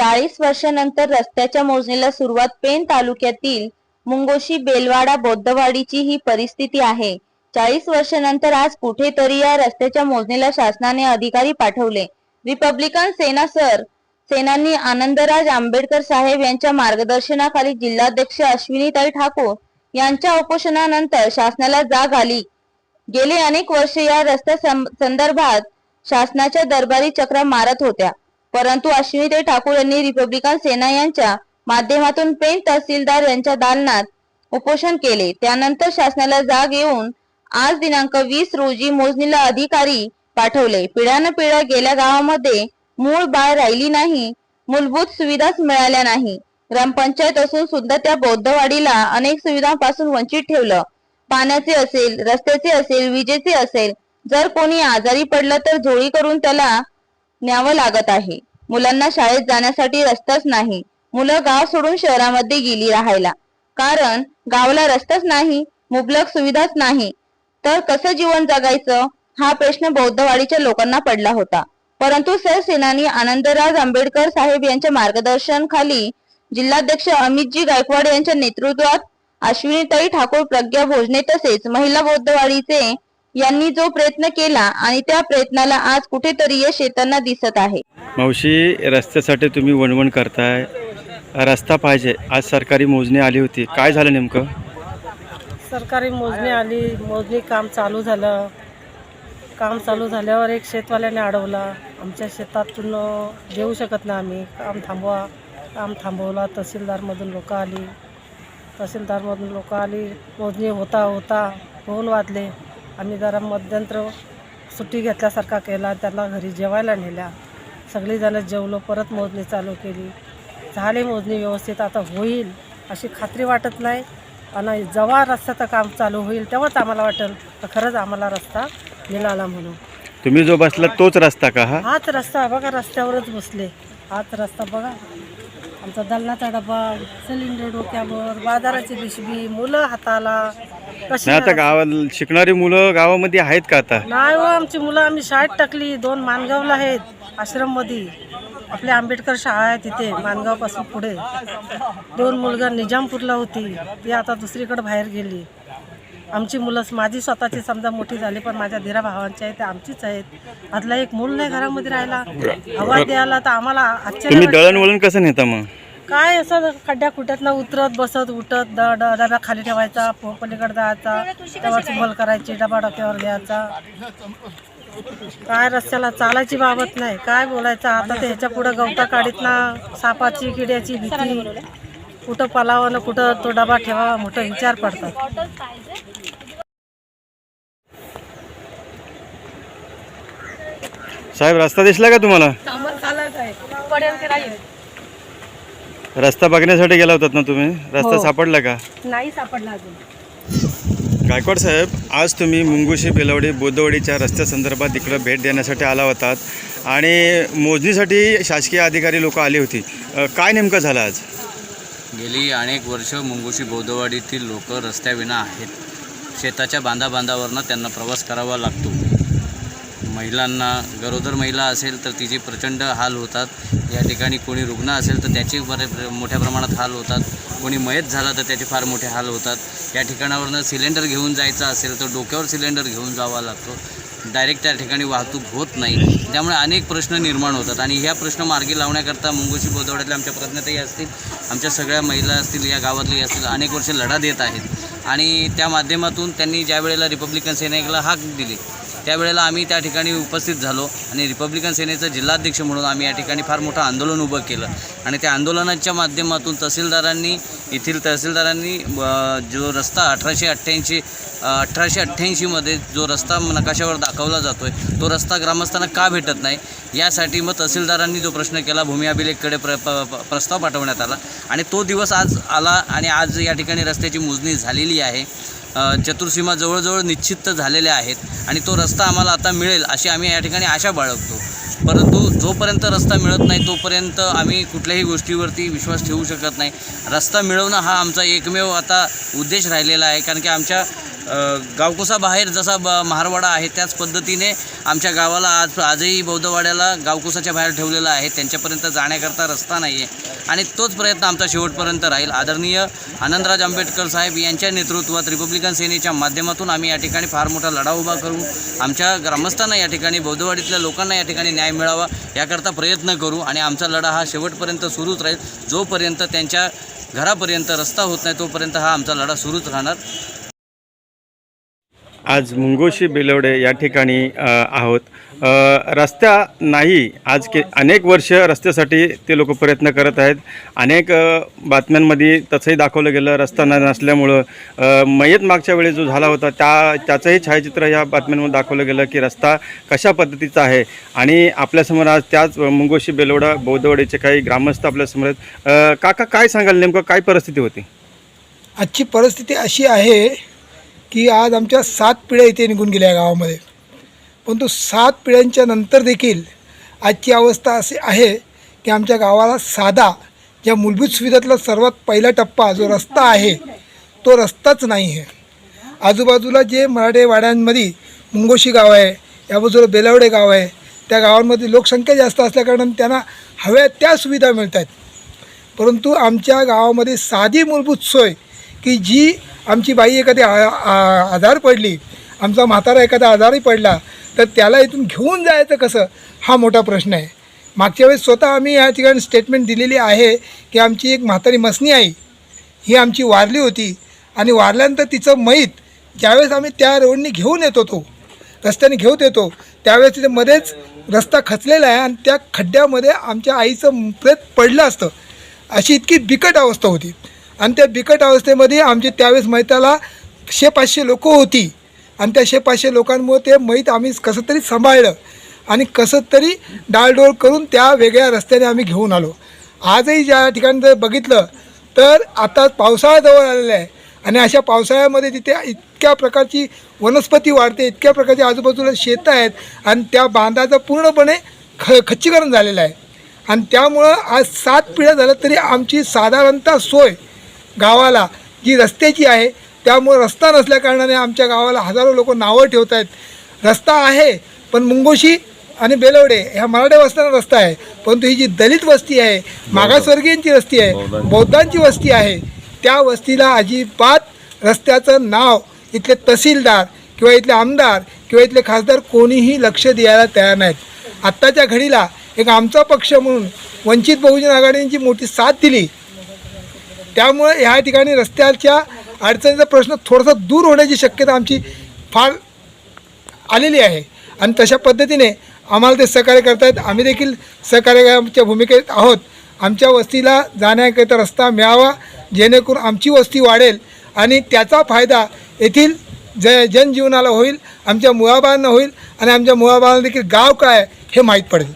चाळीस वर्षानंतर रस्त्याच्या मोजणीला सुरुवात पेण तालुक्यातील मुंगोशी बेलवाडा बौद्धवाडीची ही परिस्थिती आहे. चाळीस वर्षानंतर आज कुठेतरी या रस्त्याच्या मोजणीला शासनाने अधिकारी पाठवले. रिपब्लिकन सेना सर सेनानी आनंदराज आंबेडकर साहेब यांच्या मार्गदर्शनाखाली जिल्हाध्यक्ष अश्विनीताई ठाकूर यांच्या उपोषणानंतर शासनाला जाग आली. गेली अनेक वर्ष या रस्त्या संदर्भात शासनाच्या दरबारी चक्र मारत होत्या. परंतु अश्विनीताई ठाकूर यांनी रिपब्लिकन सेना यांच्या माध्यमातून पेण तहसीलदार यांच्या दालनात उपोषण केले. त्यानंतर शासनाला जाग येऊन आज दिनांक वीस रोजी मोजणीला अधिकारी पाठवले. पिढ्यान पिढ्या गेल्या गावामध्ये मूळ बाळ राहिली नाही मूलभूत सुविधाच मिळाल्या नाही. ग्रामपंचायत असून सुद्धा त्या बौद्धवाडीला अनेक सुविधांपासून वंचित ठेवलं. पाण्याचे असेल रस्त्याचे असेल विजेचे असेल जर कोणी आजारी पडलं तर झोळी करून त्याला न्यावं लागत आहे. मुलांना शाळेत जाण्यासाठी रस्ताच नाही. मुलं गाव सोडून शहरामध्ये गेली राहायला. कारण गावाला रस्ताच नाही मुबलक सुविधाच नाही. तर कसं जीवन जगायचं? हा प्रश्न बौद्धवाडीच्या लोकांना पडला होता. परंतु सरसेनानी आनंदराज आंबेडकर साहेब यांच्या मार्गदर्शन खाली जिल्हाध्यक्ष अमितजी गायकवाड यांच्या नेतृत्वात अश्विनीताई ठाकूर प्रज्ञा भोजने तसेच महिला बौद्धवाडीचे यांनी जो प्रयत्न केला आणि त्या प्रयत्नाला आज कुठेतरी यश येताना दिसत आहे. मावशी रस्त्यासाठी तुम्ही वणवण करताय. रस्ता पाहिजे. आज सरकारी मोजणी आली होती. काय झालं नेमकं? सरकारी मोजणी आली. मोजणी काम चालू झालं. काम चालू झाल्यावर एक शेतवाल्याने अडवला. आमच्या शेतातून देऊ शकत नाही आम्ही. काम थांबवा. काम थांबवला. तहसीलदारमधून लोक आली. तहसीलदारमधून लोक आली. मोजणी होता होता. फोन वाजले आम्ही जरा मध्यंतर सुट्टी घेतल्यासारखा केला त्यांना घरी जेवायला नेल्या. सगळीजणं जेवलो परत मोजणी चालू केली. झाली मोजणी व्यवस्थित आता होईल अशी खात्री वाटत नाही. आणि जेव्हा रस्त्याचं काम चालू होईल तेव्हाच आम्हाला वाटेल तर खरंच आम्हाला रस्ता मिळाला म्हणून. तुम्ही जो बसला तोच रस्ता का हा? हाच रस्ता बघा रस्त्यावरच बसले. हाच रस्ता बघा. आमचा दलनाचा डबा सिलेंडर डोक्यावर बाजाराची पिशवी मुलं हाताला. नाही आता गावात शिकणारी मुलं गावामध्ये आहेत का आता? नाही हो आमची मुलं आम्ही शाळेत टाकली. दोन मानगावला आहेत आश्रममध्ये. आपल्या आंबेडकर शाळा आहे तिथे मानगावपासून पुढे. दोन मुलगा निजामपूरला होती ती आता दुसरीकडे बाहेर गेली. आमची मुलं माझी स्वतःची समजा मोठी झाली पण माझ्या धीरा भावांची आहे ते आमचीच आहेत. आतला एक मूल नाही घरामध्ये राहिला. आवाज द्यायला तर आम्हाला तुम्ही वाटलं. दळणवळण कसं नेता मग? काय असं खड्ड्या खुट्यातनं उतरत बसत उठत ड ड- डबा खाली ठेवायचा प- पलीकडे जायचा तेव्हा चिंबल करायची डबा डोक्यावर घ्यायचा. काय रस्त्याला चालायची बाबत नाही. काय बोलायचं? आता ते ह्याच्या पुढं गवता काढीत ना सापाची किड्याची भीती. कुठं पलावं ना कुठं तो डबा ठेवावा मोठं विचार पडतात. साहेब रस्ता दिसला का तुम्हाला? रस्ता बघण्यासाठी गेला होतात ना तुम्ही? रस्ता हो. सापडला का? नाही सापडला अजून. गायकवाड साहेब आज तुम्ही मुंगुशी बेलवडी बोद्धवाडीच्या रस्त्यासंदर्भात इकडं भेट देण्यासाठी आला होतात आणि मोजणीसाठी शासकीय अधिकारी लोक आली होती. अ, काय नेमकं झालं आज? गेली अनेक वर्ष मुंगोशी बौद्धवाडीतील लोक रस्त्याविना आहेत. शेताच्या बांधा बांधावरनं त्यांना प्रवास करावा लागतो. महिलांना गरोदर महिला असेल तर तिचे प्रचंड हाल होतात. या ठिकाणी कोणी रुग्ण असेल तर त्याचे बरे मोठ्या प्रमाणात हाल होतात. कोणी मयत झाला तर त्याचे फार मोठे हाल होतात. या ठिकाणावरनं सिलेंडर घेऊन जायचं असेल तर डोक्यावर सिलेंडर घेऊन जावा लागतो. डायरेक्ट त्या ठिकाणी वाहतूक होत नाही. त्यामुळे अनेक प्रश्न निर्माण होतात. आणि ह्या प्रश्न मार्गी लावण्याकरता मुंगोशी बोधवड्यातल्या आमच्या प्रज्ञताई असतील आमच्या सगळ्या महिला असतील या गावातली असतील अनेक वर्ष लढा देत आहेत. आणि त्या माध्यमातून त्यांनी ज्या वेळेला रिपब्लिकन सेनेला हाक दिली त्यावेळेला आम्ही त्या ठिकाणी उपस्थित झालो आणि रिपब्लिकन सेनेचं जिल्हाध्यक्ष म्हणून आम्ही या ठिकाणी फार मोठं आंदोलन उभं केलं. आणि त्या आंदोलनाच्या माध्यमातून तहसीलदारांनी येथील तहसीलदारांनी जो रस्ता अठराशे अठ्ठ्याऐंशी अठराशे अठ्ठ्याऐंशीमध्ये जो रस्ता नकाशावर दाखवला जातो आहे तो रस्ता ग्रामस्थांना का भेटत नाही? यासाठी मग तहसीलदारांनी जो प्रश्न केला भूमी अभिलेखकडे प्र प- प्रस्ताव पाठवण्यात आला. आणि तो दिवस आज आला आणि आज या ठिकाणी रस्त्याची मोजणी झालेली आहे. चतुर्सीमा जवळजवळ निश्चित झालेल्या आहेत आणि तो रस्ता आम्हाला आता मिळेल अशी आम्ही या ठिकाणी आशा बाळगतो. परंतु जोपर्यंत रस्ता मिळत नाही तोपर्यंत आम्ही कुठल्याही गोष्टीवरती विश्वास ठेवू शकत नाही. रस्ता मिळवणं हा आमचा एकमेव आता उद्देश राहिलेला आहे कारण की आमच्या गावकोसा गावकुसाबाहेर जसा ब महारवाडा आहे त्याच पद्धतीने आमच्या गावाला आज आजही बौद्धवाड्याला गावकुसाच्या बाहेर ठेवलेला आहे. त्यांच्यापर्यंत जाण्याकरता रस्ता नाही आहे आणि तोच प्रयत्न आमचा शेवटपर्यंत राहील. आदरणीय आनंदराज आंबेडकर साहेब यांच्या नेतृत्वात रिपब्लिकन सेनेच्या माध्यमातून आम्ही या ठिकाणी फार मोठा लढा उभा करू. आमच्या ग्रामस्थांना या ठिकाणी बौद्धवाडीतल्या लोकांना या ठिकाणी न्याय मिळावा याकरता प्रयत्न करू आणि आमचा लढा हा शेवटपर्यंत सुरूच राहील. जोपर्यंत त्यांच्या घरापर्यंत रस्ता होत नाही तोपर्यंत हा आमचा लढा सुरूच राहणार. आज मुंगोशी बेलवडे या ठिकाणी आहोत. रस्त्या रस्ता नाही. आज के अनेक वर्ष रस्त्यासाठी ते लोक प्रयत्न करत आहेत. अनेक बातम्यांमध्ये तसंही दाखवलं गेलं रस्ता न नसल्यामुळं. मयत मागच्या वेळी जो झाला होता त्या त्याचंही छायाचित्र या बातम्यांमध्ये दाखवलं गेलं की रस्ता कशा पद्धतीचा आहे. आणि आपल्यासमोर आज त्याच मुंगोशी बेलवडा बौद्धवाडीचे काही ग्रामस्थ आपल्यासमोर आहेत. काका काय सांगाल नेमकं? काय परिस्थिती होती? आजची परिस्थिती अशी आहे की आज आमच्या सात पिढ्या इथे निघून गेल्या गावामध्ये. परंतु सात पिढ्यांच्या नंतर देखील आजची अवस्था अशी आहे की आमच्या गावाला साधा ज्या मूलभूत सुविधातला सर्वात पहिला टप्पा जो रस्ता आहे तो रस्ताच नाही आहे. आजूबाजूला जे मराठे वाड्यांमध्ये मुंगोशी गाव आहे या बाजूला बेलावडे गाव आहे त्या गावांमध्ये लोकसंख्या जास्त असल्याकारणाने त्यांना हव्या त्या सुविधा मिळत आहेत परंतु आमच्या गावामध्ये साधी मूलभूत सोय की जी आमची बाई एखादी आ- आजार पडली आमचा म्हातारा एखादा आजारी पडला तर त्याला इथून घेऊन जायचं कसं? हा मोठा प्रश्न आहे. मागच्या वेळेस स्वतः आम्ही या ठिकाणी स्टेटमेंट दिलेली आहे की आमची एक म्हातारी मसनी आई ही आमची वारली होती आणि वारल्यानंतर तिचं मैत ज्यावेळेस आम्ही त्या रोडनी घेऊन येत होतो रस्त्याने घेऊन येतो त्यावेळेस तिथे मध्येच रस्ता खचलेला आहे आणि त्या खड्ड्यामध्ये आमच्या आईचं प्रेत पडलं असतं. अशी इतकी बिकट अवस्था होती. आणि त्या बिकट अवस्थेमध्ये आमची त्यावेळेस मैताला शे पाचशे लोकं होती. आणि त्या शे पाचशे लोकांमुळे ते मैत आम्ही कसं तरी सांभाळलं आणि कसं तरी डाळडोळ करून त्या वेगळ्या रस्त्याने आम्ही घेऊन आलो. आजही ज्या ठिकाणी जर बघितलं तर आता पावसाळा जवळ आलेला आहे. आणि अशा पावसाळ्यामध्ये तिथे इतक्या प्रकारची वनस्पती वाढते इतक्या प्रकारची आजूबाजूला शेतं आहेत आणि त्या बांधाचं पूर्णपणे ख खच्चीकरण झालेलं आहे. आणि त्यामुळं आज सात पिढ्या झाल्या तरी आमची साधारणतः सोय गावाला जी रस्त्याची आहे त्यामुळं रस्ता नसल्याकारणाने आमच्या गावाला हजारो लोक नावं ठेवत आहेत रस्ता आहे पण मुंगोशी आणि बेलवडे ह्या मराठा वस्त्यांना रस्ता आहे. परंतु ही जी दलित वस्ती आहे मागासवर्गीयांची वस्ती आहे बौद्धांची. वस्ती आहे त्या वस्तीला अजिबात रस्त्याचं नाव इथले तहसीलदार किंवा इथले आमदार किंवा इथले खासदार कोणीही लक्ष द्यायला तयार नाहीत. आत्ताच्या घडीला एक आमचा पक्ष म्हणून वंचित बहुजन आघाडींची मोठी साथ दिली त्यामुळे ह्या ठिकाणी रस्त्याच्या अडचणीचा प्रश्न थोडासा दूर होण्याची शक्यता आमची फार आलेली आहे. आणि तशा पद्धतीने आम्हाला ते सहकार्य करतायत. आम्ही देखील सहकार्याच्या भूमिकेत आहोत. आमच्या वस्तीला जाण्याकरिता रस्ता मिळावा जेणेकरून आमची वस्ती वाढेल आणि त्याचा फायदा येथील ज जनजीवनाला होईल आमच्या मुळाबाळांना होईल आणि आमच्या मुळाबाळांना देखील गाव काय आहे हे माहीत पडेल.